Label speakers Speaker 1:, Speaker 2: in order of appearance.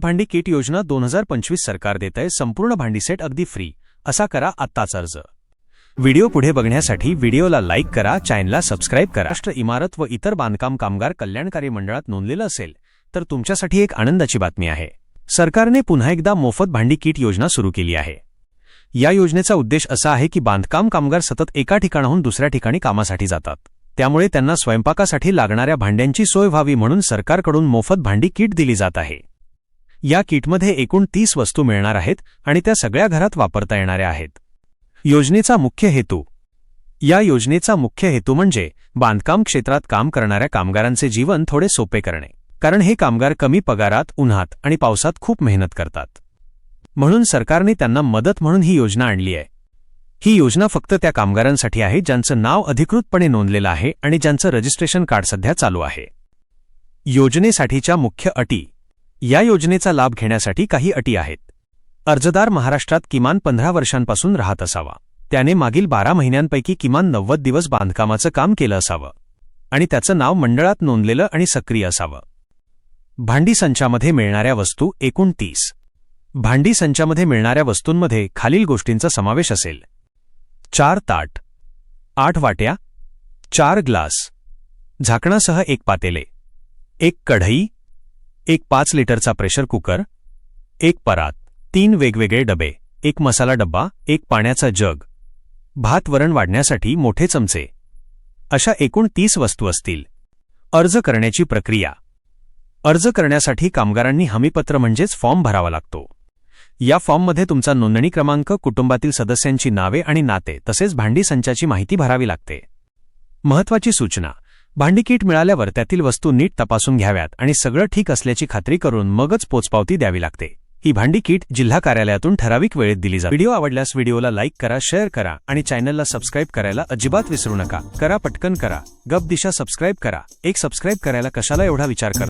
Speaker 1: भांडी किट योजना दोन हजार पंचवीस सरकार देत आहे. संपूर्ण भांडी सेट अगदी फ्री असा करा आत्ताच अर्ज. व्हिडिओ पुढे बघण्यासाठी व्हिडिओला लाईक करा चॅनलला सबस्क्राईब करा. राष्ट्र इमारत व इतर बांधकाम कामगार कल्याणकारी मंडळात नोंदलेलं असेल तर तुमच्यासाठी एक आनंदाची बातमी आहे. सरकारने पुन्हा एकदा मोफत भांडी किट योजना सुरू केली आहे. या योजनेचा उद्देश असा आहे की बांधकाम कामगार सतत एका ठिकाणाहून दुसऱ्या ठिकाणी कामासाठी जातात. त्यामुळे त्यांना स्वयंपाकासाठी लागणाऱ्या भांड्यांची सोय व्हावी म्हणून सरकारकडून मोफत भांडी किट दिली जात आहे. या किटमध्ये एकूण तीस वस्तू मिळणार आहेत आणि त्या सगळ्या घरात वापरता येणाऱ्या आहेत. योजनेचा मुख्य हेतू. या योजनेचा मुख्य हेतू म्हणजे बांधकाम क्षेत्रात काम करणाऱ्या कामगारांचे जीवन थोडे सोपे करणे कारण हे कामगार कमी पगारात उन्हात आणि पावसात खूप मेहनत करतात. म्हणून सरकारने त्यांना मदत म्हणून ही योजना आणली आहे. ही योजना फक्त त्या कामगारांसाठी आहे ज्यांचं नाव अधिकृतपणे नोंदलेलं आहे आणि ज्यांचं रजिस्ट्रेशन कार्ड सध्या चालू आहे. योजनेसाठीच्या मुख्य अटी या योजनेचा लाभ घेण्यासाठी काही अटी आहेत. अर्जदार महाराष्ट्रात किमान पंधरा वर्षांपासून राहत असावा. त्याने मागील बारा महिन्यांपैकी किमान नव्वद दिवस बांधकामाचं काम केलं असावं. आणि त्याचं नाव मंडळात नोंदलेलं आणि सक्रिय असावं. भांडी संचामध्ये मिळणाऱ्या वस्तू एकूण तीस. भांडी संचामध्ये मिळणाऱ्या वस्तूंमध्ये खालील गोष्टींचा समावेश असेल. चार ताट. आठ वाट्या. चार ग्लास. झाकणासह एक पातेले. एक कढई. एक पाच लिटरचा प्रेशर कुकर एक परात तीन वेगवेगळे डबे एक मसाला डब्बा एक पाण्याचा जग. भात वरण वाढण्यासाठी मोठे चमचे. अशा एकूण तीस वस्तू असतील. अर्ज करण्याची प्रक्रिया. अर्ज करण्यासाठी कामगारांनी हमीपत्र म्हणजेच फॉर्म भरावा लागतो. या फॉर्ममध्ये तुमचा नोंदणी क्रमांक कुटुंबातील सदस्यांची नावे आणि नाते तसेच भांडी संचाची माहिती भरावी लागते. महत्वाची सूचना. भांडीकीट मिळाल्यावर त्यातील वस्तू नीट तपासून घ्याव्यात आणि सगळं ठीक असल्याची खात्री करून मगच पोचपावती द्यावी लागते. ही भांडी किट जिल्हा कार्यालयातून ठराविक वेळेत दिली जाते व्हिडिओ आवडल्यास व्हिडिओला लाईक करा शेअर करा आणि चॅनलला सबस्क्राईब करायला अजिबात विसरू नका. करा पटकन करा. गप दिशा सबस्क्राईब करा. एक सबस्क्राईब करायला कशाला एवढा विचार करा